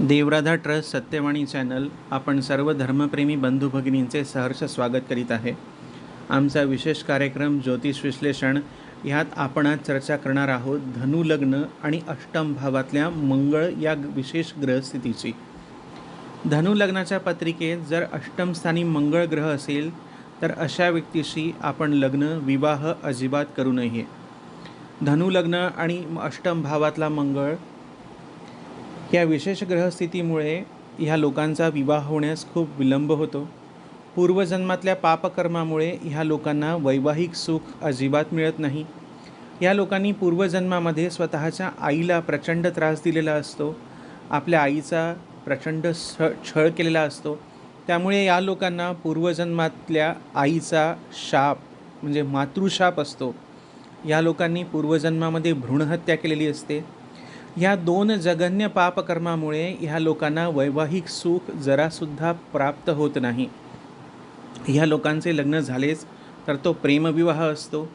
देवराधा trust Satyavani channel आपण सर्व धर्मप्रेमी बंधू भगिनींचे सहर्ष स्वागत करीत आहे. आमचा विशेष कार्यक्रम ज्योतिष विश्लेषण ह्यात आपण आज चर्चा करणार आहोत धनु लग्न आणि अष्टम भावातल्या मंगळ या विशेष ग्रहस्थितीची धनु लग्नाच्या पत्रिकेत जर अष्टम स्थानी मंगळ ग्रह असेल तर अशा व्यक्तीशी आपण लग्न विवाह अजिबात करू नये. धनु लग्न आणि अष्टम भावातला मंगळ या विशेष ग्रहस्थितीमुळे ह्या लोकांचा विवाह होण्यास खूप विलंब होतो. पूर्वजन्मातल्या पापकर्मामुळे ह्या लोकांना वैवाहिक सुख अजिबात मिळत नाही. या लोकांनी पूर्वजन्मामध्ये स्वतःच्या आईला प्रचंड त्रास दिलेला असतो. आपल्या आईचा प्रचंड छ छळ केलेला असतो. त्यामुळे या लोकांना पूर्वजन्मातल्या आईचा शाप म्हणजे मातृशाप असतो. या लोकांनी पूर्वजन्मामध्ये भ्रूणहत्या केलेली असते. ह्या दोन जगन्य पापकर्मामुळे ह्या लोकांना वैवाहिक सुख जरासुद्धा प्राप्त होत नाही. ह्या लोकांचे लग्न झालेच तर तो प्रेमविवाह असतो.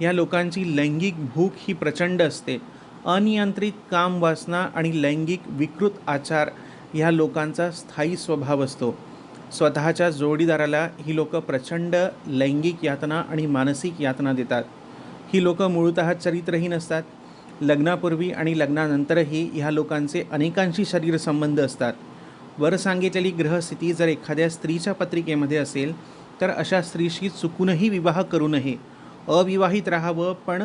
ह्या लोकांची लैंगिक भूक ही प्रचंड असते. अनियंत्रित काम वासना आणि लैंगिक विकृत आचार ह्या लोकांचा स्थायी स्वभाव असतो. स्वतःच्या जोडीदाराला ही लोक प्रचंड लैंगिक यातना आणि मानसिक यातना देतात. ही लोक मूळतः चरित्रहीन असतात. लग्नापूर्वी आणि लग्नानंतरही ह्या लोकांचे अनेकांशी शरीर संबंध असतात. वर सांगितलेली ग्रहस्थिती जर एखाद्या स्त्रीच्या पत्रिकेमध्ये असेल तर अशा स्त्रीशी चुकूनही विवाह करू नये. अविवाहित राहावं पण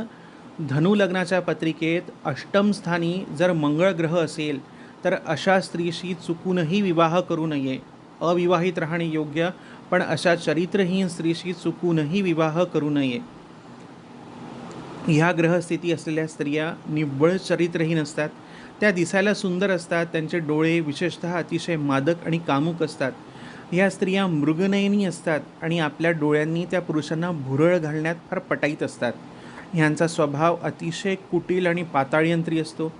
धनु लग्नाच्या पत्रिकेत अष्टम स्थानी जर मंगळ ग्रह असेल तर अशा स्त्रीशी चुकूनही विवाह करू नये. अविवाहित राहणे योग्य पण अशा चरित्रहीन स्त्रीशी चुकूनही विवाह करू नये. ह्या ग्रहस्थिती असलेल्या स्त्रिया निव्वळ चरित्रहीन असतात. त्या दिसायला सुंदर असतात. त्यांचे डोळे विशेषतः अतिशय मादक आणि कामुक असतात. ह्या स्त्रिया मृगनयनी असतात आणि आपल्या डोळ्यांनी त्या पुरुषांना भुरळ घालण्यात फार पटाईत असतात. ह्यांचा स्वभाव अतिशय कुटील आणि पाताळयंत्री असतो.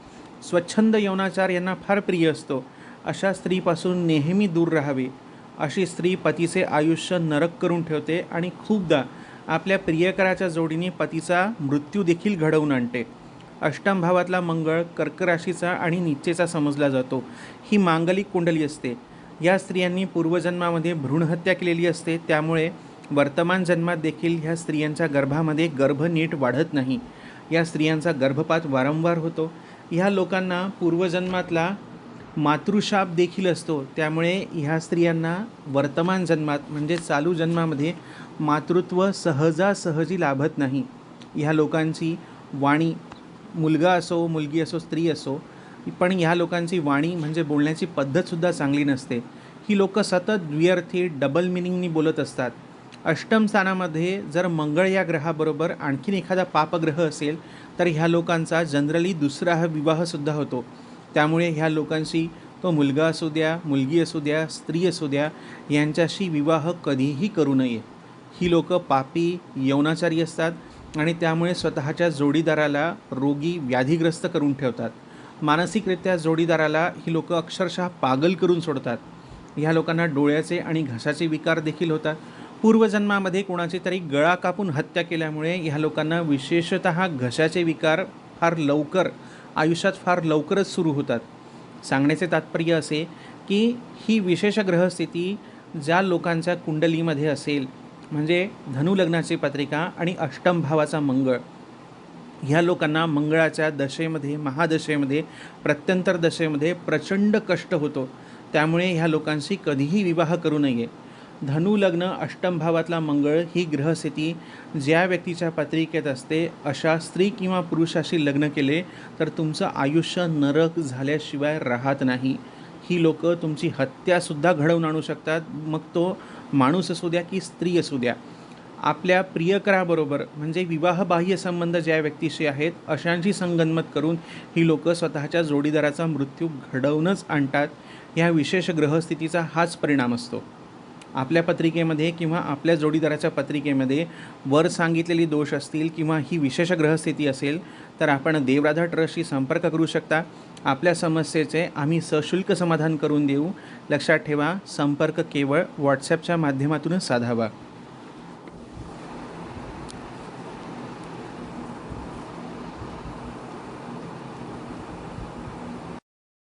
स्वच्छंद यवनाचार यांना फार प्रिय असतो. अशा स्त्रीपासून नेहमी दूर राहावे. अशी स्त्री पतीचे आयुष्य नरक करून ठेवते आणि खूपदा आपल्या प्रियकराच्या जोडीने पतीचा मृत्यू देखील घडवून आणते. अष्टम भावातला मंगळ कर्क राशीचा आणि निच्चेचा समजला जातो. ही मांगलिक कुंडली असते. या स्त्रियांनी पूर्वजन्मामध्ये भ्रूणहत्या केलेली असते. त्यामुळे वर्तमान जन्मात देखील ह्या स्त्रियांच्या गर्भामध्ये गर्भ नीट वाढत नाही. या स्त्रियांचा गर्भपात वारंवार होतो. ह्या लोकांना पूर्वजन्मातला मातृशाप देखील असतो. त्यामुळे ह्या स्त्रियांना वर्तमान जन्मात म्हणजे चालू जन्मामध्ये मातृत्व सहजासहजी लाभत नाही. ह्या लोकांची वाणी मुलगा असो मुलगी असो स्त्री असो पण ह्या लोकांची वाणी म्हणजे बोलण्याची पद्धतसुद्धा चांगली नसते. ही लोकं सतत द्व्यर्थी डबल मिनिंगनी बोलत असतात. अष्टम स्थानामध्ये जर मंगळ या ग्रहाबरोबर आणखीन एखादा पापग्रह असेल तर ह्या लोकांचा जनरली दुसरा हा विवाहसुद्धा होतो. त्यामुळे ह्या लोकांशी तो मुलगा असू द्या मुलगी असू द्या स्त्री असू द्या यांच्याशी विवाह कधीही करू नये. ही लोक पापी यवनाचारी असतात आणि त्यामुळे स्वतःच्या जोडीदाराला रोगी व्याधीग्रस्त करून ठेवतात. मानसिकरित्या जोडीदाराला ही लोकं अक्षरशः पागल करून सोडतात. ह्या लोकांना डोळ्याचे आणि घशाचे विकार देखील होतात. पूर्वजन्मामध्ये कोणाची तरी गळा कापून हत्या केल्यामुळे ह्या लोकांना विशेषत घशाचे विकार फार लवकर आयुष्यात फार लवकरच सुरू होतात. सांगण्याचे तात्पर्य असे की ही विशेष ग्रहस्थिती ज्या लोकांच्या कुंडलीमध्ये असेल म्हणजे धनुलग्नाची पत्रिका आणि अष्टम भावाचा मंगळ ह्या लोकांना मंगळाच्या दशेमध्ये महादशेमध्ये प्रत्यंतर दशेमध्ये प्रचंड कष्ट होतो. त्यामुळे ह्या लोकांशी कधीही विवाह करू नये. धनुलग्न अष्टम भावातला मंगळ ही ग्रहस्थिती ज्या व्यक्तीच्या पत्रिकेत असते अशा स्त्री किंवा पुरुषाशी लग्न केले तर तुमचं आयुष्य नरक झाल्याशिवाय राहत नाही. ही लोक तुमची हत्यासुद्धा घडवून आणू शकतात. मग तो माणूस असू द्या की स्त्री असू द्या. आपल्या प्रियकराबरोबर म्हणजे विवाहबाह्य संबंध ज्या व्यक्तीशी आहेत अशांची संगनमत करून ही लोक स्वतःच्या जोडीदाराचा मृत्यू घडवूनच आणतात. ह्या विशेष ग्रहस्थितीचा हाच परिणाम असतो. आपल्या पत्रिकेमध्ये किंवा आपल्या जोडीदाराच्या पत्रिकेमध्ये वर सांगितलेली दोष असतील किंवा ही विशेष ग्रहस्थिती असेल तर आपण देवराधा ट्रस्टशी संपर्क करू शकता. आपल्या समस्येचे आम्ही सशुल्क समाधान करून देऊ. लक्षात ठेवा संपर्क केवळ व्हॉट्सॲपच्या माध्यमातूनच साधावा.